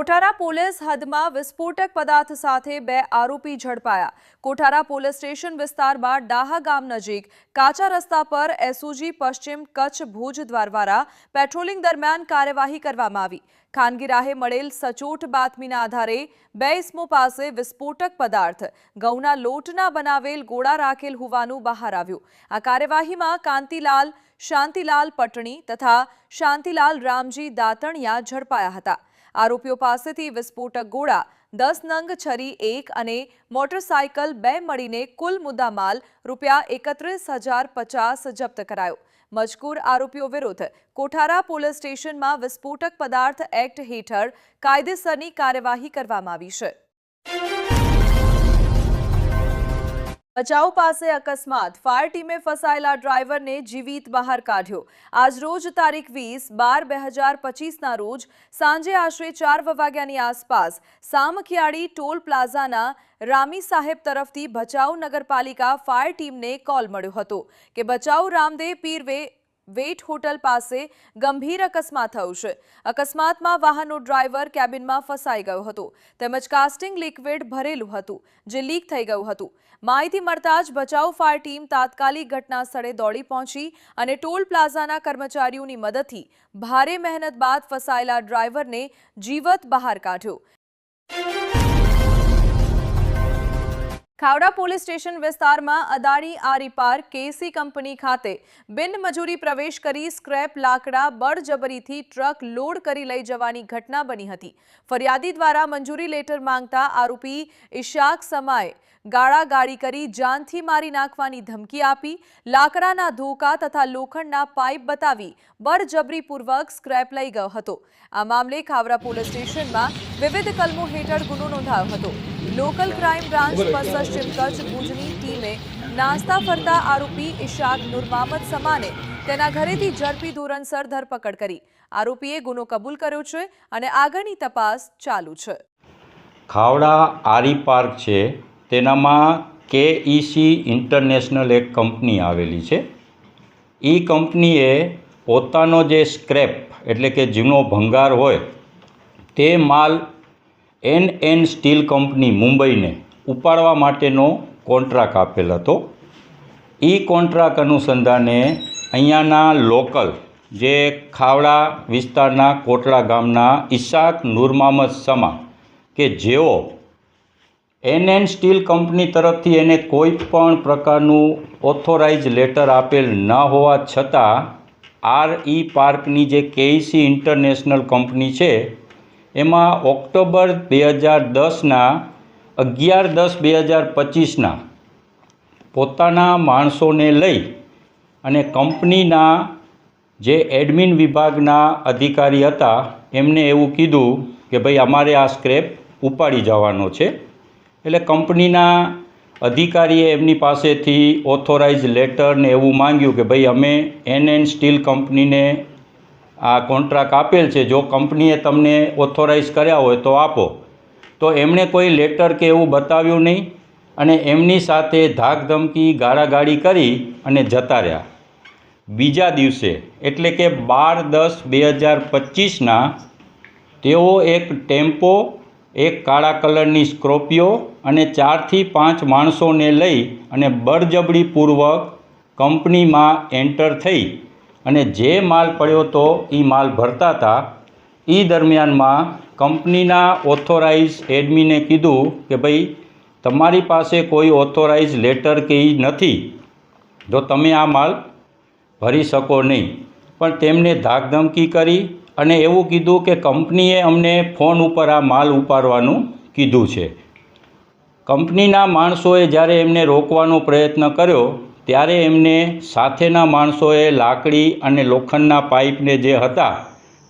Kothara police હદમાં વિસ્ફોટક પદાર્થ સાથે બે આરોપી ઝડપાયા. કોઠારા પોલીસ સ્ટેશન વિસ્તારમાં ડાહા ગામ નજીક કાચા રસ્તા પર એસઓજી પશ્ચિમ કચ્છ ભુજ દ્વારા પેટ્રોલિંગ દરમિયાન કાર્યવાહી કરવામાં આવી. ખાનગી રાહે મળેલ સચોટ બાતમીના આધારે બે ઇસમો પાસે વિસ્ફોટક પદાર્થ, ઘઉંના લોટના બનાવેલ ગોળા રાખેલ હોવાનું બહાર આવ્યું. આ કાર્યવાહીમાં કાંતિલાલ, શાંતિલાલ પટણી તથા શાંતિલાલ રામજી દાતણિયા ઝડપાયા હતા. આરોપીઓ પાસેથી વિસ્ફોટક ગોળા, દસ નંગ છરી એક અને મોટરસાયકલ બે મળીને કુલ મુદ્દામાલ રૂપિયા એકત્રીસ હજાર પચાસ જપ્ત કરાયો. મજકૂર આરોપીઓ વિરુદ્ધ કોઠારા પોલીસ સ્ટેશનમાં વિસ્ફોટક પદાર્થ એક્ટ હેઠળ કાયદેસરની કાર્યવાહી કરવામાં આવી છે. ભચાઉ પાસે અકસ્માત. ફાયર ટીમે ફસાયેલા ડ્રાઈવરને જીવિત બહાર કાઢ્યો. આજરોજ તારીખ વીસ બાર બે હજાર પચીસના રોજ સાંજે આશરે ચાર વાગ્યાની આસપાસ સામખિયાળી ટોલ પ્લાઝાના રામી સાહેબ તરફથી ભચાઉ નગરપાલિકા ફાયર ટીમને કોલ મળ્યો હતો કે ભચાઉ રામદેવ પીરવે વેટ હોટલ પાસે ગંભીર અકસ્માત થયો છે. અકસ્માતમાં વાહનનો ડ્રાઈવર કેબિનમાં ફસાઈ ગયો હતો. તેમજ કાસ્ટિંગ લિક્વિડ ભરેલું હતું, જે લીક થઈ ગયું હતું. માહિતી મળતા જ બચાવ ફાયર ટીમ તાત્કાલિક ઘટના સ્થળે દોડી પહોંચી અને ટોલ પ્લાઝાના કર્મચારીઓની મદદથી ભારે મહેનત બાદ ફસાયેલા ડ્રાઈવરને જીવત બહાર કાઢ્યો. ખાવડા પોલીસ સ્ટેશન વિસ્તારમાં અદાણી આરીપાર કેસી કંપની ખાતે બિનમજૂરી પ્રવેશ કરી સ્ક્રેપ લાકડા બળજબરીથી ટ્રક લોડ કરી લઈ જવાની ઘટના બની હતી. ફરિયાદી દ્વારા મંજૂરી લેટર માંગતા આરોપી ઇશાક સમાએ ગાળાગાળી કરી જાનથી મારી નાખવાની ધમકી આપી, લાકડાના ધોકા તથા લોખંડના પાઇપ બતાવી બળજબરીપૂર્વક સ્ક્રેપ લઈ ગયો હતો. આ મામલે ખાવડા પોલીસ સ્ટેશનમાં વિવિધ કલમો હેઠળ ગુનો નોંધાયો હતો. લોકલ ક્રાઇમ બ્રાન્ચ પશ્ચિમ કચ્છ ભુજની ટીમે નાસ્તા ફરતા આરોપી ઇશાક નુરમામદ સમાને તેના ઘરેથી ઝડપી ધોરણસર ધરપકડ કરી. આરોપીએ ગુનો કબૂલ કર્યો છે અને આગળની તપાસ ચાલુ છે. ખાવડા આરી પાર્ક છે. તેનામાં કેઈસી ઇન્ટરનેશનલ એક કંપની આવેલી છે. એ કંપનીએ પોતાનો જે સ્ક્રેપ, એટલે કે જૂનો ભંગાર હોય, તે માલ એન એન સ્ટીલ કંપની મુંબઈને ઉપાડવા માટેનો કોન્ટ્રાક્ટ આપેલ હતો. એ કોન્ટ્રાક્ટ અનુસંધાને અહીંયાના લોકલ જે ખાવડા વિસ્તારના કોટડા ગામના ઈશાક નૂરમામદ સમા કે જેઓ એન એન સ્ટીલ કંપની તરફથી એને કોઈ પણ પ્રકારનું ઓથોરાઇઝ લેટર આપેલ ન હોવા છતાં આર ઈ પાર્કની જે કેઈસી ઇન્ટરનેશનલ કંપની છે એમાં ઓક્ટોબર બે હજાર દસના, અગિયાર દસ બે હજાર પચીસના પોતાના માણસોને લઈ અને કંપનીના જે એડમિન વિભાગના અધિકારી હતા, એમને એવું કીધું કે ભાઈ અમારે આ સ્ક્રેપ ઉપાડી જવાનો છે. એટલે કંપનીના અધિકારીએ એમની પાસેથી ઓથોરાઇઝ લેટર ને એવું માંગ્યું કે ભાઈ અમે એન એન સ્ટીલ કંપનીને આ કોન્ટ્રાક્ટ આપેલ છે. જો કંપનીએ તમને ઓથોરાઇઝ કર્યા હોય તો આપો. તો એમણે કોઈ લેટર કે એવું બતાવ્યું નહીં અને એમની સાથે ધાકધમકી, ગાળાગાળી કરી અને જતા રહ્યા. બીજા દિવસે, એટલે કે બાર દસ બે હજાર પચીસના, તેઓ એક ટેમ્પો, એક કાળા કલરની સ્કોર્પિયો અને ચારથી પાંચ માણસોને લઈ અને બળજબડીપૂર્વક કંપનીમાં એન્ટર થઈ. અને જે માલ પડ્યો હતો એ માલ ભરતા હતા એ દરમિયાનમાં કંપનીના ઓથોરાઇઝ એડમિને કીધું કે ભાઈ, તમારી પાસે કોઈ ઓથોરાઇઝ લેટર કે નથી. જો તમે આ માલ ભરી શકો નહીં. પણ તેમને ધાકધમકી કરી અને એવું કીધું કે કંપનીએ અમને ફોન ઉપર આ માલ ઉપાડવાનું કીધું છે. કંપનીના માણસોએ જ્યારે એમને રોકવાનો પ્રયત્ન કર્યો ત્યારે એમને સાથેના માણસોએ લાકડી અને લોખંડના પાઇપને જે હતા,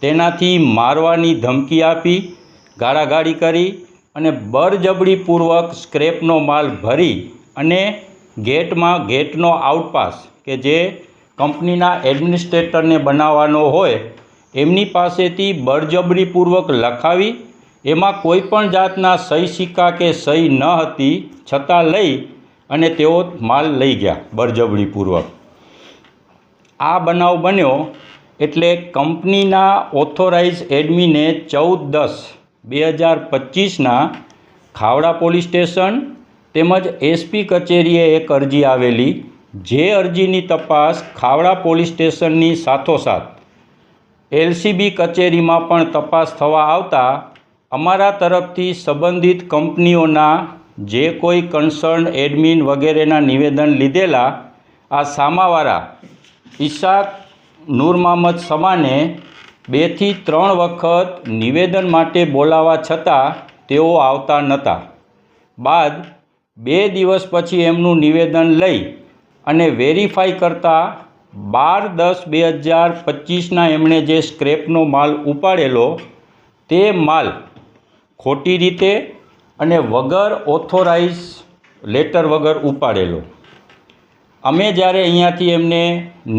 તેનાથી મારવાની ધમકી આપી, ગાળાગાળી કરી અને બળજબડીપૂર્વક સ્ક્રેપનો માલ ભરી અને ગેટમાં ગેટનો આઉટપાસ, કે જે કંપનીના એડમિનિસ્ટ્રેટરને બનાવવાનો હોય, એમની પાસેથી બળજબરીપૂર્વક લખાવી, એમાં કોઈ પણ જાતના સહી સિક્કા કે સહી ન હતી, છતાં લઈ અને તેઓ માલ લઈ ગયા બળજબરીપૂર્વક આ બનાવ બન્યો એટલે કંપનીના ઓથોરાઇઝ એડમિને ચૌદ દસ બે હજાર પચીસના ખાવડા પોલીસ સ્ટેશન તેમજ એસપી કચેરીએ એક અરજી આવેલી. જે અરજીની તપાસ ખાવડા પોલીસ સ્ટેશનની સાથોસાથ એલસીબી કચેરીમાં પણ તપાસ થવા આવતા અમારા તરફથી સંબંધિત કંપનીઓના જે કોઈ કન્સર્ન એડમિન વગેરેના નિવેદન લીધેલા આ સામાવાળા ઈશાક નૂર મહમ્મદ સમાને બેથી ત્રણ વખત નિવેદન માટે બોલાવા છતાં તેઓ આવતા નહોતા બાદ બે દિવસ પછી એમનું નિવેદન લઈ અને વેરીફાઈ કરતાં બાર દસ બે હજાર પચીસના એમણે જે સ્ક્રેપનો માલ ઉપાડેલો તે માલ ખોટી રીતે અને વગર ઓથોરાઇઝ લેટર વગર ઉપાડેલો. અમે જ્યારે અહીંયાથી એમને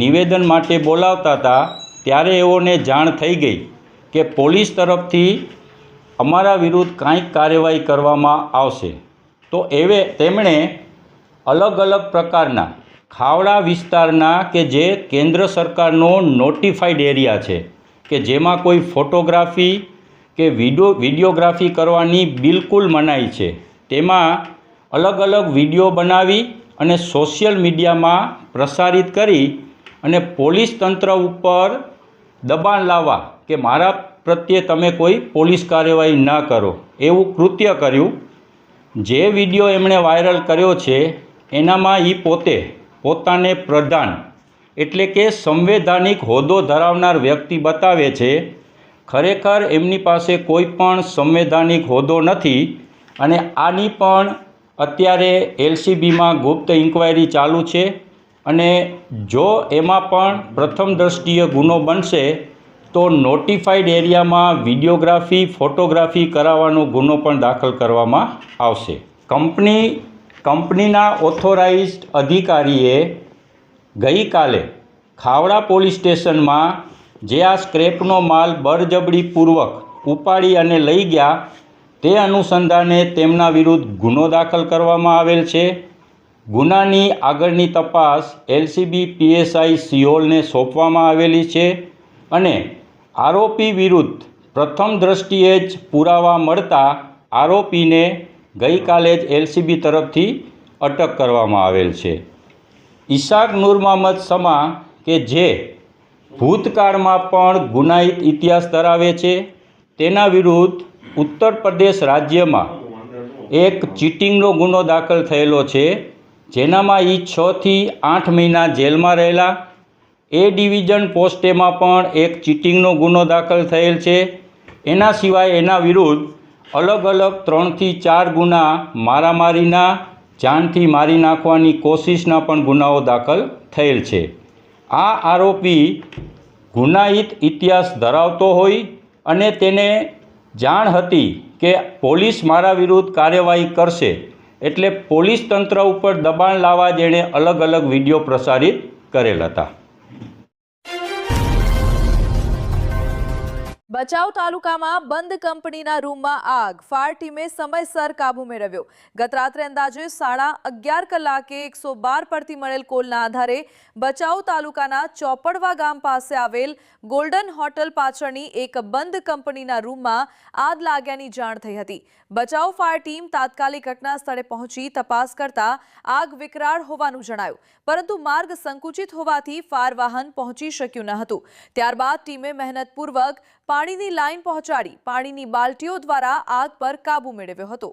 નિવેદન માટે બોલાવતા હતા, ત્યારે એઓને જાણ થઈ ગઈ કે પોલીસ તરફથી અમારા વિરુદ્ધ કાંઈક કાર્યવાહી કરવામાં આવશે. તો એવે તેમણે અલગ અલગ પ્રકારના ખાવડા વિસ્તારના કે જે કેન્દ્ર સરકારનો નોટિફાઈડ એરિયા છે, કે જેમાં કોઈ ફોટોગ્રાફી કે વિડિયો વિડીયોગ્રાફી કરવાની બિલકુલ મનાઈ છે. તેમાં અલગ અલગ વીડિયો બનાવી અને સોશિયલ મીડિયામાં પ્રસારિત કરી અને પોલીસ તંત્ર ઉપર દબાણ લાવવા કે મારા પ્રત્યે તમે કોઈ પોલીસ કાર્યવાહી ન કરો, એવું કૃત્ય કર્યું. જે વીડિયો એમણે વાયરલ કર્યો છે, એનામાં એ પોતે પોતાને પ્રધાન એટલે કે સંવૈધાનિક હોદ્દો ધરાવનાર વ્યક્તિ બતાવે છે ખરેખર એમની પાસે કોઈ પણ સંવૈધાનિક હોદ્દો નથી અને આની પણ અત્યારે એલસીબીમાં ગુપ્ત ઇન્ક્વાયરી ચાલુ છે અને જો એમાં પણ પ્રથમ દ્રષ્ટિએ ગુનો બનશે, તો નોટિફાઈડ એરિયામાં વિડીયોગ્રાફી, ફોટોગ્રાફી કરાવવાનો ગુનો પણ દાખલ કરવામાં આવશે. કંપની, કંપનીના ઓથોરાઇઝ્ડ અધિકારીએ ગઈકાલે ખાવડા પોલીસ સ્ટેશનમાં જે આ સ્ક્રેપનો માલ બળજબડીપૂર્વક ઉપાડી અને લઈ ગયા, તે અનુસંધાને તેમના વિરુદ્ધ ગુનો દાખલ કરવામાં આવેલ છે. ગુનાની આગળની તપાસ એલસીબી પીએસઆઈ સિયોલને સોંપવામાં આવેલી છે અને આરોપી વિરુદ્ધ પ્રથમ દ્રષ્ટિએ જ પુરાવા મળતા આરોપીને ગઈકાલે જ એલસીબી તરફથી અટક કરવામાં આવેલ છે. ઈશાક નૂર મહમ્મદ સમા કે જે ભૂતકાળમાં પણ ગુનાહિત ઇતિહાસ ધરાવે છે. તેના વિરુદ્ધ ઉત્તર પ્રદેશ રાજ્યમાં એક ચીટિંગનો ગુનો દાખલ થયેલો છે, જેનામાં એ છથી આઠ મહિના જેલમાં રહેલા. એ ડિવિઝન પોસ્ટેમાં પણ એક ચીટિંગનો ગુનો દાખલ થયેલ છે. એના સિવાય એના વિરુદ્ધ અલગ અલગ ત્રણથી ચાર ગુના મારામારીના, જાનથી મારી નાખવાની કોશિશના પણ ગુનાઓ દાખલ થયેલ છે. આ આરોપી ગુનાહિત ઇતિહાસ ધરાવતો હોય અને તેને જાણ હતી કે પોલીસ મારા વિરુદ્ધ કાર્યવાહી કરશે એટલે પોલીસ તંત્ર ઉપર દબાણ લાવવા જેણે અલગ અલગ વીડિયો પ્રસારિત કરેલ હતા. બચાવ તાલુકામાં બંધ કંપનીના રૂમમાં આગ. ફાયર ટીમે સમયસર કાબુ મેળવ્યો. ગતરાત્રે અંદાજે સાડા અગિયાર કલાકે એકસો પરથી મળેલ કોલના આધારે બચાવ તાલુકાના ચોપડવા ગામ પાસે આવેલ ગોલ્ડન હોટલ પાછળની એક બંધ કંપનીના રૂમમાં આગ લાગ્યાની જાણ થઈ હતી. બચાવ ફાયર ટીમ તાત્કાલિક ઘટના સ્થળે પહોંચી તપાસ કરતા આગ વિકરાળ હોવાનું જણાયું. પરંતુ માર્ગ સંકુચિત હોવાથી ફાયર વાહન પહોંચી શક્યું ન હતું. ત્યારબાદ ટીમે મહેનતપૂર્વક પાણીની લાઈન પહોંચાડી પાણીની બાલટીઓ દ્વારા આગ પર કાબુ મેળવ્યો હતો.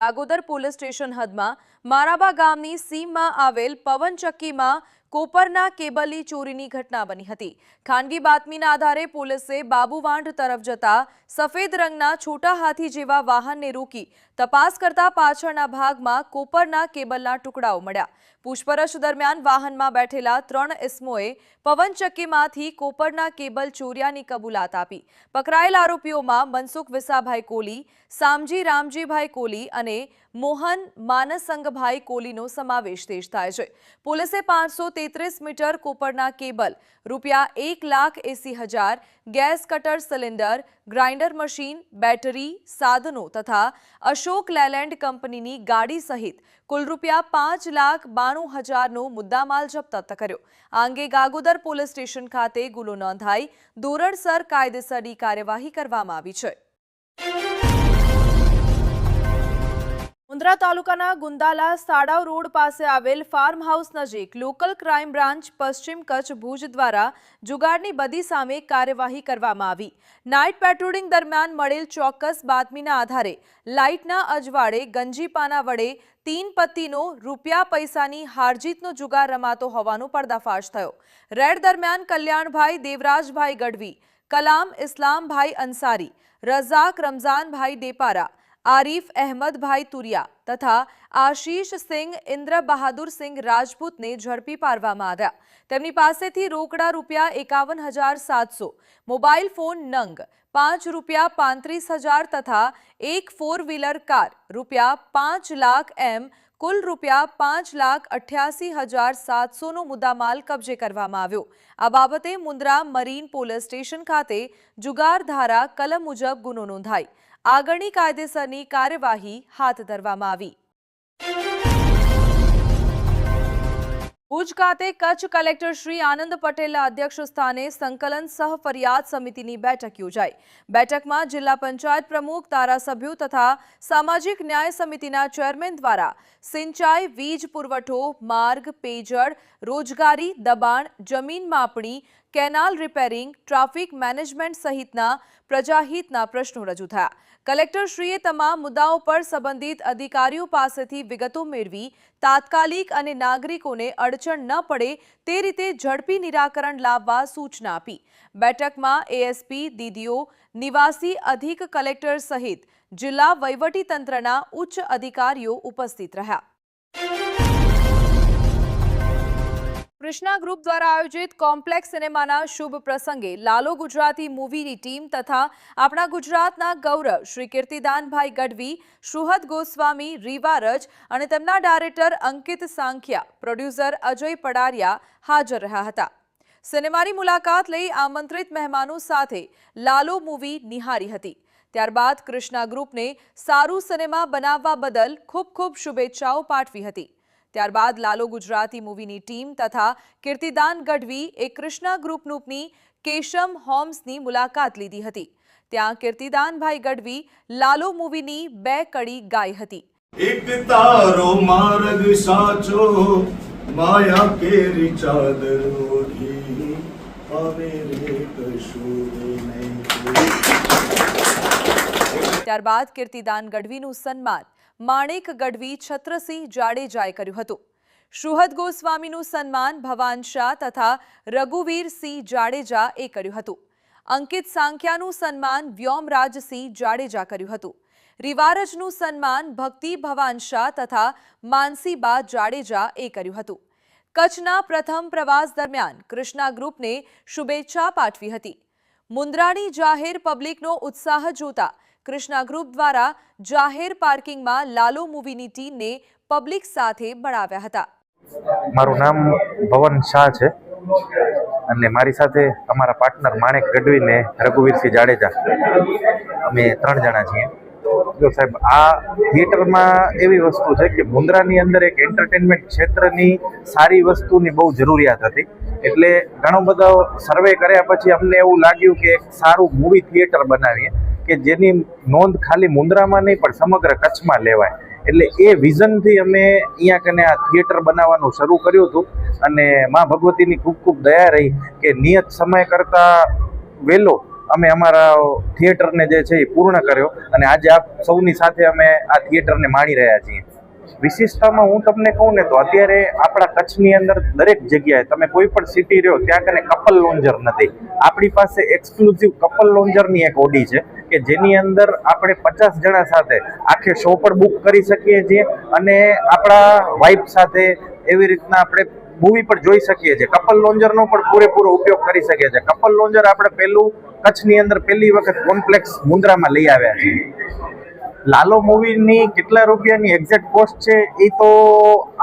આગોદર પોલીસ સ્ટેશન હદમાં મારાબા ગામની સીમમાં આવેલ પવનચક્કીમાં કોપરના કેબલની ચોરીની ઘટના બની હતી. ખાનગી બાતમીના આધારે પોલીસે બાબુવાંઢ તરફ જતા સફેદ રંગના છોટા હાથી જેવા વાહનને રોકી તપાસ કરતા પાછળના ભાગમાં કોપરના કેબલના ટુકડાઓ મળ્યા. પૂછપરછ દરમિયાન વાહનમાં બેઠેલા ત્રણ ઇસમોએ પવનચક્કીમાંથી કોપરના કેબલ ચોર્યાની કબૂલાત આપી. પકડાયેલ આરોપીઓમાં મનસુખ વિસાભાઈ કોલી, સામજી રામજીભાઈ કોલી અને મોહન માનસંગભાઈ કોલીનો સમાવેશ દેશ થાય છે. પોલીસે પાંચસો મીટર કોપરના કેબલ, રૂપિયા એક લાખ એસી હજાર gas cutter cylinder grinder machine, battery, સાધનો તથા અશોક લેલેન્ડ કંપનીની ગાડી સહિત કુલ રૂપિયા પાંચ લાખ બાણું હજારનો મુદ્દામાલ જપ્ત કર્યો. આ અંગે ગાગોદર પોલીસ સ્ટેશન ખાતે ગુનો નોંધાઈ ધોરણસર કાયદેસરની કાર્યવાહી કરવામાં આવી છે. મુન્દ્રા તાલુકાના ગુંદાલા સાડાવ રોડ પાસે આવેલ ફાર્મ હાઉસ નજીક લોકલ ક્રાઇમ બ્રાન્ચ પશ્ચિમ કચ્છ ભુજ દ્વારા જુગારની બદી સામે કાર્યવાહી કરવામાં આવી. નાઇટ પેટ્રોલિંગ દરમિયાન મળેલ ચોક્કસ બાતમીના આધારે લાઇટના અજવાળે ગંજીપાના વડે તીન પત્તીનો રૂપિયા પૈસાની હારજીતનો જુગાર રમાતો હોવાનો પર્દાફાશ થયો. રેડ દરમિયાન કલ્યાણભાઈ, દેવરાજભાઈ ગઢવી, કલામ, ઇસ્લામભાઈ અંસારી, રઝાક, રમઝાનભાઈ ડેપારા આરીફ અહેમદભાઈ તુરિયા તથા આશીષ સિંહ ઇન્દ્ર બહાદુર સિંહ રાજપૂતને ઝડપી પાડવામાં આવ્યા. તેમની પાસેથી રોકડા રૂપિયા એકાવન હજાર સાતસો, મોબાઈલ ફોન નંગ પાંચ રૂપિયા પાંત્રીસ હજાર તથા એક ફોર વ્હીલર કાર રૂપિયા પાંચ લાખ એમ કુલ રૂપિયા પાંચ લાખ અઠ્યાસી હજાર સાતસોનો મુદ્દામાલ કબજે કરવામાં આવ્યો. આ બાબતે મુન્દ્રા મરીન પોલીસ સ્ટેશન ખાતે જુગાર ધારા કલમ મુજબ ગુનો નોંધાઈ. આગળની કાયદેસરની કાર્યવાહી હાથ ધરવામાં આવી. ભુજ ખાતે કચ્છ કલેક્ટર શ્રી આનંદ પટેલના અધ્યક્ષ સ્થાને સંકલન સહ ફરિયાદ સમિતિની બેઠક યોજાઈ. બેઠકમાં જિલ્લા પંચાયત પ્રમુખ, ધારાસભ્યો તથા સામાજિક ન્યાય સમિતિના ચેરમેન દ્વારા સિંચાઈ, વીજ પુરવઠો, માર્ગ, પેયજળ રોજગારી, દબાણ, જમીન માપણી, કેનાલ રિપેરિંગ, ટ્રાફિક મેનેજમેન્ટ સહિતના પ્રજાહિતના પ્રશ્નો રજૂ થયા. કલેક્ટરશ્રીએ તમામ મુદ્દાઓ પર સંબંધિત અધિકારીઓ પાસેથી વિગતો મેળવી, તાત્કાલિક અને નાગરિકોને અડચણ ન પડે તે રીતે ઝડપી નિરાકરણ લાવવા સૂચના આપી. બેઠકમાં એએસપી દીદીઓ નિવાસી અધિક કલેક્ટર સહિત જિલ્લા વહીવટીતંત્રના ઉચ્ચ અધિકારીઓ ઉપસ્થિત રહ્યા. કૃષ્ણા ગ્રુપ દ્વારા આયોજિત કોમ્પ્લેક્સ સિનેમાના શુભ પ્રસંગે લાલો ગુજરાતી મૂવીની ટીમ તથા આપણા ગુજરાતના ગૌરવ શ્રી કીર્તિદાનભાઈ ગઢવી, સુહદ ગોસ્વામી, રીવા રજ અને તેમના ડાયરેક્ટર અંકિત સાંખિયા, પ્રોડ્યુસર અજય પડારિયા હાજર રહ્યા હતા. સિનેમાની મુલાકાત લઈ આમંત્રિત મહેમાનો સાથે લાલો મૂવી નિહારી હતી. ત્યારબાદ કૃષ્ણા ગ્રુપને સારું સિનેમા બનાવવા બદલ ખૂબ ખૂબ શુભેચ્છાઓ પાઠવી હતી. ત્યારબાદ લાલો ગુજરાતી મૂવીની ટીમ તથા કીર્તિદાન ગઢવી એ કૃષ્ણા ગ્રુપની કેશમ હોમ્સની મુલાકાત લીધી હતી. ત્યાં કીર્તિદાનભાઈ ગઢવી લાલો મૂવીની બે કડી ગાઈ હતી. એક તારો માર્ગ સાચો માયા કેરી ચાદર ઓઢી. હવે રે કશું નહીં. ત્યારબાદ કીર્તિદાન ગઢવીનું સન્માન. માણેક ગઢવી છત્રસિંહ જાડેજાએ કર્યું હતું. સુહદ ગોસ્વામીનું સન્માન ભવાન શાહ તથા રઘુવીરસિંહ જાડેજા એ કર્યું હતું. અંકિત સાંખ્યાનું સન્માન વ્યોમરાજસિંહ જાડેજા કર્યું હતું. રિવારજનું સન્માન ભક્તિ ભવાન શાહ તથા માનસીબા જાડેજા એ કર્યું હતું. કચ્છના પ્રથમ પ્રવાસ દરમિયાન કૃષ્ણા ગ્રુપને શુભેચ્છા પાઠવી હતી. મુન્દ્રાની જાહેર પબ્લિકનો ઉત્સાહ જોતા કૃષ્ણા ગ્રુપ દ્વારા જાહેર પાર્કિંગમાં લાલો મૂવીની ટીમને પબ્લિક સાથે ભણાવ્યા હતા. મારું નામ ભવન શાહ છે અને મારી સાથે અમારા પાર્ટનર માણેક ગઢવી ને રઘુવીરસિંહ જાડેજા. અમે ત્રણ જણા છીએ. જો સાહેબ, આ થિયેટરમાં એવી વસ્તુ છે કે મુન્દ્રાની અંદર એક એન્ટરટેનમેન્ટ ક્ષેત્રની સારી વસ્તુની બહુ જરૂરિયાત હતી. એટલે ઘણો બધો સર્વે કર્યા પછી અમને એવું લાગ્યું કે સારું મૂવી થિયેટર બનાવીએ. કે જેની નોંધ ખાલી મુન્દ્રામાં નહીં, પણ સમગ્ર કચ્છમાં લેવાય. એટલે એ વિઝનથી અમે અહીંયા કને આ થિયેટર બનાવવાનું શરૂ કર્યું હતું. અને મા ભગવતીની ખૂબ ખૂબ દયા રહી કે નિયત સમય કરતાં વહેલો અમે અમારા થિયેટરને જે છે એ પૂર્ણ કર્યો. અને આજે આપ સૌની સાથે અમે આ થિયેટરને માણી રહ્યા છીએ. વિશિષ્ટતામાં હું તમને કહું ને તો અત્યારે આપણા કચ્છની અંદર દરેક જગ્યાએ તમે કોઈ પણ સિટી રહ્યો, ત્યાં કને કપલ લોન્જર નથી. આપણી પાસે એક્સક્લુઝિવ કપલ લોન્જરની એક ઓડી છે. કે જેની અંદર આપણે પચાસ જણા સાથે આખે શો પણ બુક કરી શકીએ છીએ અને આપણા વાઇફ સાથે એવી રીતના આપણે મૂવી પણ જોઈ શકીએ છીએ. કપલ લોન્જરનો પણ પૂરેપૂરો ઉપયોગ કરી શકીએ છીએ. કપલ લોન્જર આપણે પહેલું કચ્છની અંદર પહેલી વખત કોમ્પ્લેક્સ મુન્દ્રામાં લઈ આવ્યા છીએ. લાલો મૂવીની કેટલા રૂપિયાની એક્ઝેક્ટ કોસ્ટ છે એ તો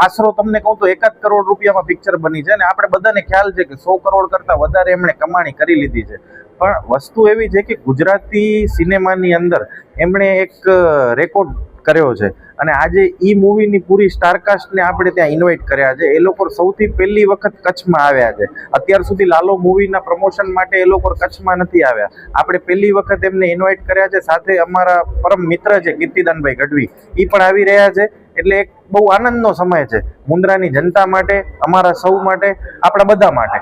આશરો તમને કહું તો એકાદ કરોડ રૂપિયામાં પિક્ચર બની છે અને આપણે બધાને ખ્યાલ છે કે સો કરોડ કરતાં વધારે એમણે કમાણી કરી લીધી છે. પણ વસ્તુ એવી છે કે ગુજરાતી સિનેમાની અંદર એમણે એક રેકોર્ડ કર્યો છે. અને આજે ઈ મૂવીની પૂરી સ્ટારકાસ્ટને આપણે ત્યાં ઇન્વાઇટ કર્યા છે. એ લોકો સૌથી પહેલી વખત કચ્છમાં આવ્યા છે. અત્યાર સુધી લાલો મૂવીના પ્રમોશન માટે એ લોકો કચ્છમાં નથી આવ્યા. આપણે પહેલી વખત એમને ઇન્વાઇટ કર્યા છે. સાથે અમારા પરમ મિત્ર છે, કીર્તિદાનભાઈ ગઢવી. એ પણ આવી રહ્યા છે. એટલે એક બહુ આનંદનો સમય છે. મુન્દ્રાની જનતા માટે, અમારા સૌ માટે, આપણા બધા માટે.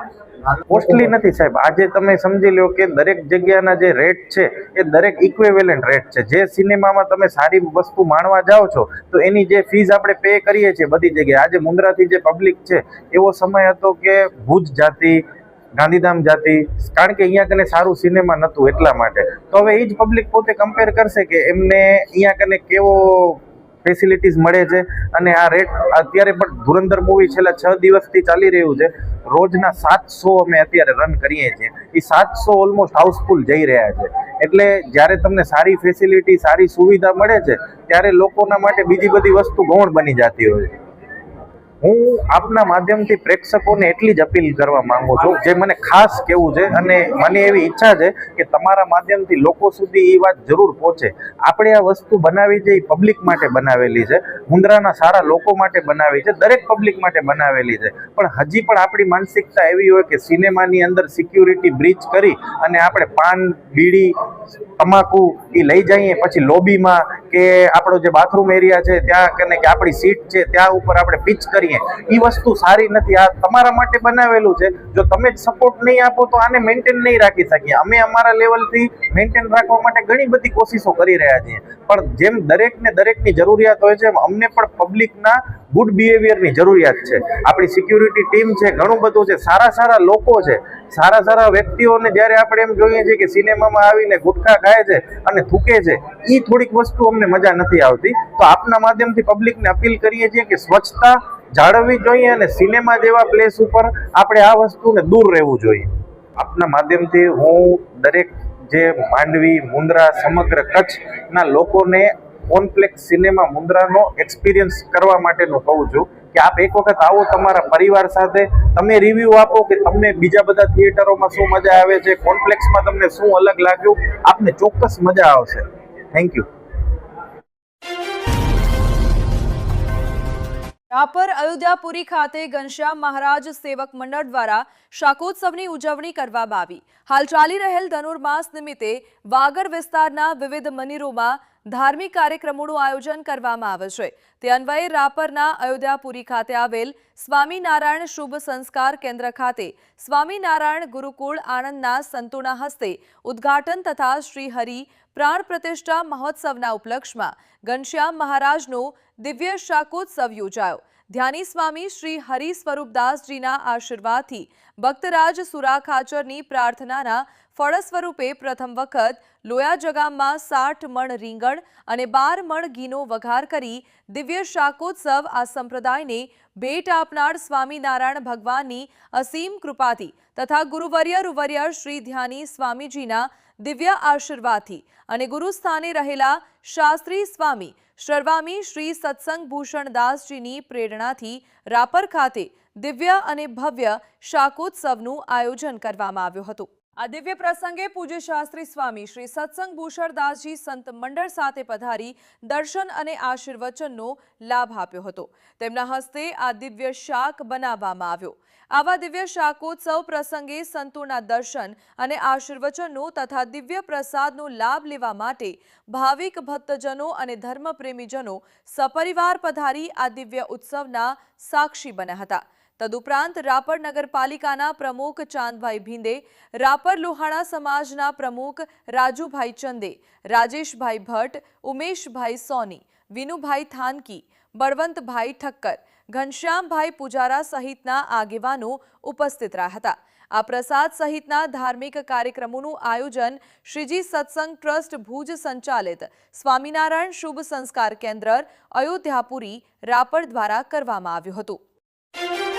કોસ્ટલી નથી સાહેબ. આજે તમે સમજી લો કે દરેક જગ્યાના જે રેટ છે, એ દરેક ઇક્વેવેલન્ટ રેટ છે. જે સિનેમામાં તમે સારી વસ્તુ માણવા જાઓ છો, તો એની જે ફીઝ આપણે પે કરીએ છીએ બધી જગ્યાએ. આજે મુન્દ્રાથી જે પબ્લિક છે, એવો સમય હતો કે ભુજ જાતિ, ગાંધીધામ જાતિ, કારણ કે અહીંયા કને સારું સિનેમા નહોતું એટલા માટે. તો હવે એ જ પબ્લિક પોતે કમ્પેર કરશે કે એમને અહીંયા કને કેવો ફેસિલિટીઝ મળે છે અને આ રેટ અત્યારે પણ ધુરંધર મૂવી છેલ્લા છ દિવસથી ચાલી રહ્યું છે. રોજના સાતસો અમે અત્યારે રન કરીએ છીએ. એ સાતસો ઓલમોસ્ટ હાઉસફુલ જઈ રહ્યા છે. એટલે જ્યારે તમને સારી ફેસિલિટી સારી સુવિધા મળે છે, ત્યારે લોકોના માટે બીજી બધી વસ્તુ ગૌણ બની જતી હોય છે. હું આપના માધ્યમથી પ્રેક્ષકોને એટલી જ અપીલ કરવા માંગુ છું જે મને ખાસ કહેવું છે અને મને એવી ઈચ્છા છે કે તમારા માધ્યમથી લોકો સુધી એ વાત જરૂર પહોંચે. આપણે આ વસ્તુ બનાવી છે એ પબ્લિક માટે બનાવેલી છે. મુંદ્રાના સારા લોકો માટે બનાવી છે. દરેક પબ્લિક માટે બનાવેલી છે. પણ હજી પણ આપણી માનસિકતા એવી હોય કે સિનેમાની અંદર સિક્યુરિટી બ્રીચ કરી અને આપણે પાન, બીડી તમાકુ એ લઈ જઈએ, પછી લોબીમાં કે આપણો જે બાથરૂમ એરિયા છે, ત્યાં કને કે આપણી સીટ છે, ત્યાં ઉપર આપણે પિચ કરીએ. એ વસ્તુ સારી નથી. આ તમારા માટે બનાવેલું છે. જો તમે જ સપોર્ટ નહીં આપો, તો આને મેન્ટેન નહીં રાખી શકીએ. અમે અમારા લેવલથી મેન્ટેન રાખવા માટે ઘણી બધી કોશિશો કરી રહ્યા છીએ. પણ જેમ દરેકને દરેકની જરૂરિયાત હોય છે અમને પણ પબ્લિકના ગુડ બિહેવિયરની જરૂરિયાત છે. આપણી સિક્યુરિટી ટીમ છે, ઘણું બધું છે. સારા સારા લોકો છે. સારા સારા વ્યક્તિઓને જ્યારે આપણે એમ જોઈએ છીએ કે સિનેમામાં આવીને ગુટખા ખાય છે અને થૂકે છે એ થોડીક વસ્તુ અમને મજા નથી આવતી. તો આપના માધ્યમથી પબ્લિકને અપીલ કરીએ છીએ કે સ્વચ્છતા જાળવવી જોઈએ અને સિનેમા જેવા પ્લેસ ઉપર આપણે આ વસ્તુને દૂર રહેવું જોઈએ. આપના માધ્યમથી હું દરેક જે માંડવી મુંદ્રા સમગ્ર કચ્છના લોકોને કોન્પ્લેક્સ સિનેમા મુંદ્રાનો એક્સપિરિયન્સ કરવા માટેનું કહું છું. કે આપ એક વખત આવો તમારા પરિવાર સાથે, તમે રિવ્યૂ આપો કે તમને બીજા બધા થિયેટરોમાં શું મજા આવે છે કોમ્પ્લેક્સમાં તમને શું અલગ લાગ્યું, આપને ચોક્કસ મજા આવશે. થેન્ક યુ રાપર અયોધ્યાપુરી ખાતે ઘનશ્યામ મહારાજ સેવક મંડળ દ્વારા શાકોત્સવની ઉજવણી કરવામાં આવી. હાલ ચાલી રહેલ ધનુર્માસ નિમિત્તે વાગર વિસ્તારના વિવિધ મંદિરોમાં ધાર્મિક કાર્યક્રમોનું આયોજન કરવામાં આવે છે. તે અન્વયે રાપરના અયોધ્યાપુરી ખાતે આવેલ સ્વામિનારાયણ શુભ સંસ્કાર કેન્દ્ર ખાતે સ્વામિનારાયણ ગુરુકુળ આણંદના સંતોના હસ્તે ઉદ્ઘાટન તથા શ્રી હરિ પ્રાણ પ્રતિષ્ઠા મહોત્સવના ઉપલક્ષમાં ઘનશ્યામ મહારાજનો દિવ્ય શાકોત્સવ યોજાયો. ધ્યાની સ્વામી શ્રી હરિ સ્વરૂપદાસજીના આશીર્વાદથી ભક્તરાજ સુરાખાચરની પ્રાર્થનાના ફળ સ્વરૂપે પ્રથમ વખત લોયા જગામમાં સાઠ મણ રીંગણ અને બાર મણ ઘીનો વઘાર કરી દિવ્ય શાકોત્સવ આ સંપ્રદાયને ભેટ આપનાર સ્વામિનારાયણ ભગવાનની અસીમ કૃપાથી તથા ગુરુવર્ય રુવર્ય શ્રી ધ્યાની સ્વામીજીના દિવ્ય આશીર્વાદથી અને ગુરુસ્થાને રહેલા શાસ્ત્રી સ્વામી શર્વામી શ્રી સત્સંગ ભૂષણ દાસજીની પ્રેરણાથી રાપર ખાતે દિવ્ય અને ભવ્ય શાકોત્સવનું આયોજન કરવામાં આવ્યું હતું. આ દિવ્ય પ્રસંગે પૂજ્ય શાસ્ત્રી સ્વામી શ્રી સત્સંગ ભૂષણદાસજી સંત મંડળ સાથે પધારી દર્શન અને આશીર્વચનનો લાભ આપ્યો હતો. તેમના હસ્તે આ દિવ્ય શાક બનાવવામાં આવ્યો. આવા દિવ્ય શાકોત્સવ પ્રસંગે સંતોના દર્શન અને આશીર્વચનનો તથા દિવ્ય પ્રસાદનો લાભ લેવા માટે ભાવિક ભક્તજનો અને ધર્મપ્રેમીજનો સપરિવાર પધારી આ દિવ્ય ઉત્સવના સાક્ષી બન્યા હતા. તદુપરાંત રાપર નગરપાલિકાના પ્રમુખ ચાંદભાઈ ભીંદે, રાપર લોહાણા સમાજના પ્રમુખ રાજુભાઈ ચંદે, રાજેશભાઈ ભટ્ટ, ઉમેશભાઈ સોની, વિનુભાઈ થાનકી, બળવંતભાઈ ઠક્કર, ઘનશ્યામભાઈ પુજારા સહિતના આગેવાનો ઉપસ્થિત રહ્યા હતા. આ પ્રસાદ સહિતના ધાર્મિક કાર્યક્રમોનું આયોજન શ્રીજી સત્સંગ ટ્રસ્ટ ભુજ સંચાલિત સ્વામિનારાયણ શુભ સંસ્કાર કેન્દ્ર અયોધ્યાપુરી રાપર દ્વારા કરવામાં આવ્યું હતું.